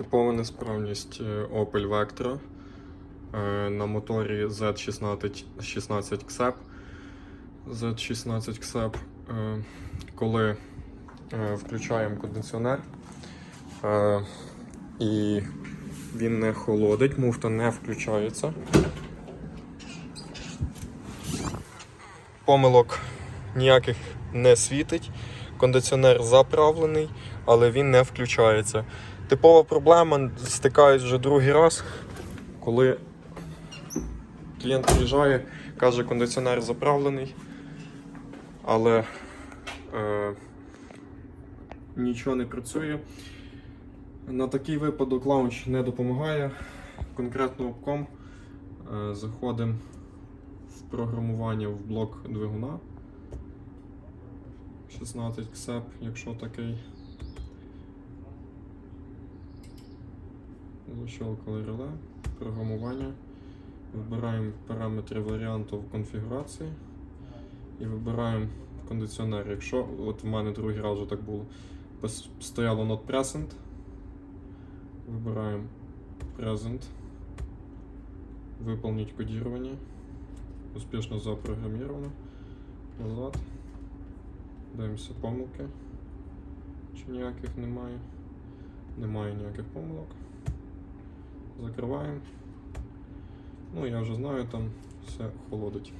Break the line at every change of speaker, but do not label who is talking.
Типова несправність е, Opel Vectra е, на моторі Z16 16 XEP. Z16 XEP. Коли е, включаємо кондиціонер і він не холодить, муфта не включається. Помилок ніяких не світить. Кондиціонер заправлений, але він не включається. Типова проблема стикаюсь вже другий раз, коли клієнт приїжджає, каже, кондиціонер заправлений, але е, нічого не працює. На такий випадок лаунч не допомагає. Конкретно обком е, заходимо в програмування в блок двигуна. 16 XEP, якщо такий. Защелкали реле, програмування. Вибираємо параметри варіанту в конфігурації. І вибираємо кондиціонер. Якщо, от в мене другий раз вже так було, стояло not present, вибираємо present, виповнить кодірування, успішно запрограміровано, назад, дивимося помилки, чи ніяких немає, немає ніяких помилок. Закриваємо. Ну, я вже знаю, там все холодить.